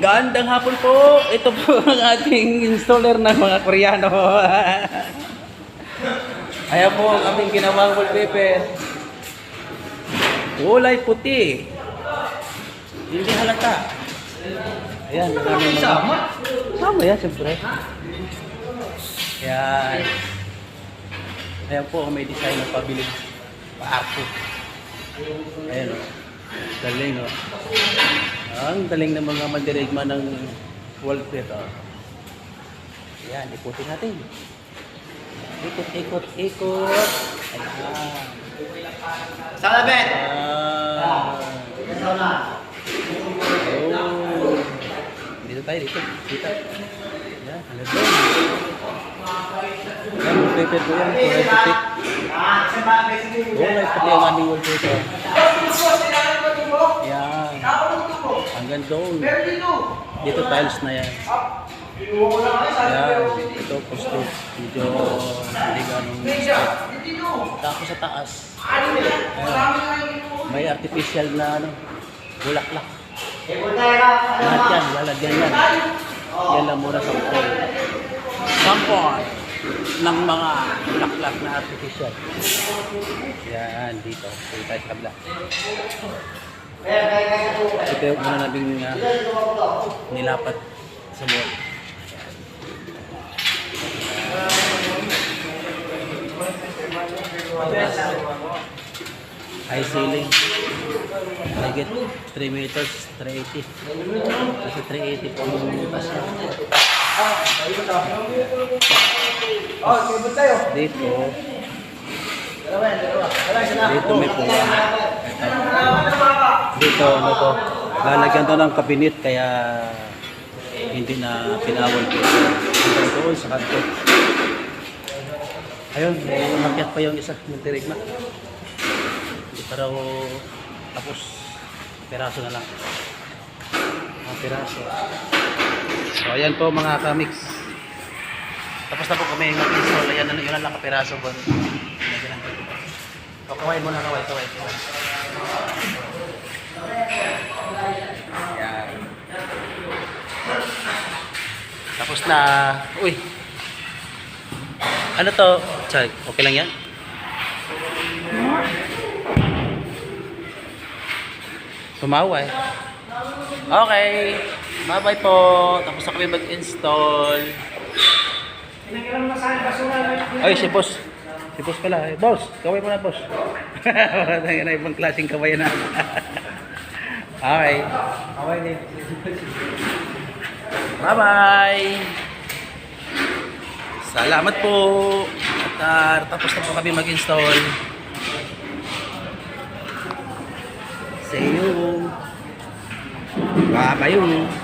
Gandang hapon po. Ito po ang ating installer ng mga Koreano. Ayan po ang aming ginawang wallpaper. Kulay puti. Hindi halata. Ayan. ang mga- Sama. Sama yan, siyempre. Ayan. Ayan po, may design ng pabilig. Paako. Ayan o. Galing o. Ang galing ng mga mandirigma ng wallpaper. Ayan, ikutin natin. Ikot, ikot, ikot. Ayan. Sana, Ben! Ah. Oh. Dito tayo, dito. Dito. Yan, ano doon? Yan, wallpaper ko yan. Kulay puti. Kulay puti ang aming wallpaper. Yan. Hanggang doon. Dito tiles na yan. Yan. Ito, posto. Medyo hindi ganong step. Tapos sa taas. Ayan. May artificial na ano, bulaklak. Lahat yan, lalagyan yan. Yan lang muna sa pool. Sample ng mga bulaklak na artificial. Yan, dito. Dito tayo sa kabila. Ito yung una namin uh, nilapat sa mall. High ceiling. I get 3 meters, 380. Kasi 380 po yung butas niya. Dito, dito may puwa. Dito, ano to, lalagyan to ng kabinet kaya hindi na pinawal ko. Hanggang doon sa kanto. Ayun, umakyat pa yung isa, yung tirigma. Hindi tapos peraso na lang. Mga peraso. So ayan po mga kamix. Tapos na po kami mag-install. Ayan, yun lang kapiraso po. Ayan lang. O, kaway mo Ayan. Tapos na. Uy. Ano to? Sorry, okay lang yan? Tumawa eh. Okay. Bye-bye po. Tapos na kami mag-install. Ay, si boss. Si boss pala. Eh, boss, kaway mo na, boss. Yan na ibang klaseng kaway na. okay. Kaway din. Bye-bye. Salamat po. At ah, tapos na po kami mag-install. See you. Bye-bye.